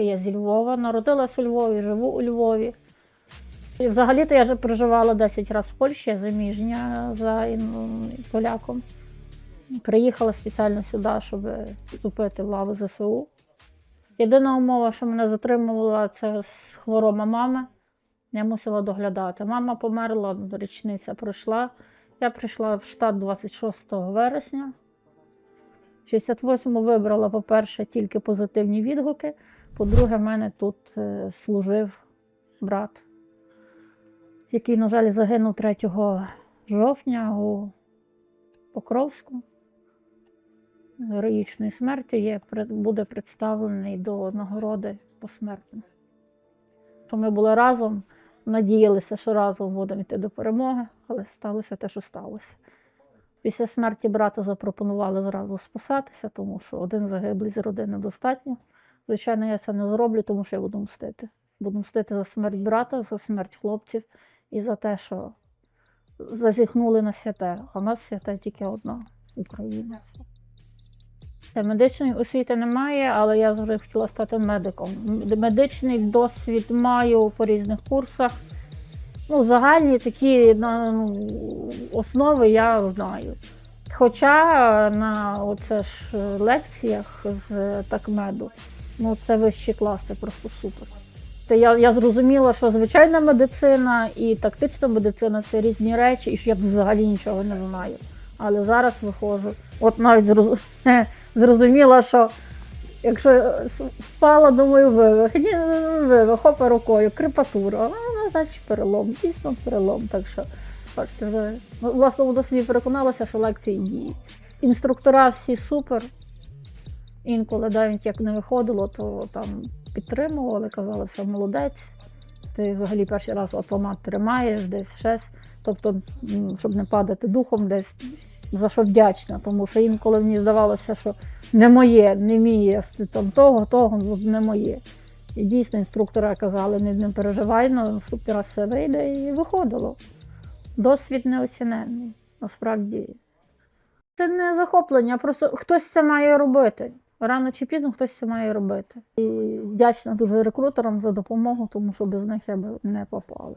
Я зі Львова, народилася у Львові, живу у Львові. І взагалі-то я вже проживала 10 разів в Польщі, заміжня за поляком. Приїхала спеціально сюди, щоб вступити в лаву ЗСУ. Єдина умова, що мене затримувала, це з хвороба мами. Я мусила доглядати. Мама померла, річниця пройшла. Я прийшла в штат 26 вересня. 68-му вибрала, по-перше, тільки позитивні відгуки. По-друге, в мене тут е, служив брат, який, на жаль, загинув 3 жовтня у Покровську. Героїчної смерті є, буде представлений до нагороди посмертно. Що ми були разом, надіялися, що разом будемо йти до перемоги, але сталося те, що сталося. Після смерті брата запропонували зразу спасатися, тому що один загиблий з родини достатньо. Звичайно, я це не зроблю, тому що я буду мстити. Буду мстити за смерть брата, за смерть хлопців і за те, що зазіхнули на святе. А в нас святе тільки одна Україна. Та Медичної освіти немає, але я завжди хотіла стати медиком. Медичний досвід маю по різних курсах. Ну, загальні такі ну, основи я знаю. Хоча на оце ж лекціях з такмеду, ну це вищий клас, це просто супер. Я, я зрозуміла, що звичайна медицина і тактична медицина це різні речі, і що я взагалі нічого не знаю. Але зараз виходжу. От навіть зроз- зрозуміла, що якщо впала, думаю, вивих. Ні, вивих, хопа рукою, крепатура. А, Ну, значить перелом, дійсно перелом. Так що, бачите, вже власному досвіді переконалася, що лекції діють. Інструктора всі супер. Інколи навіть як не виходило, то там підтримували, казали, все молодець. Ти взагалі перший раз автомат тримаєш, десь щось. Тобто, щоб не падати духом, десь за що вдячна, тому що інколи мені здавалося, що не моє, не міє там того, того, ну, не моє. І дійсно інструктора казали, не, не переживай, ну, інструктора все вийде і виходило. Досвід неоціненний, насправді. Це не захоплення, просто хтось це має робити. Рано чи пізно хтось це має робити. І вдячна дуже рекрутерам за допомогу, тому що без них я б не попала.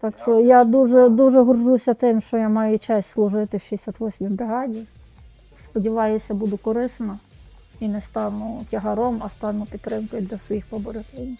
Так що я дуже, дуже горжуся тим, що я маю честь служити в 68-й бригаді. Сподіваюся, буду корисна і не стану тягаром, а стану підтримкою для своїх побратимів.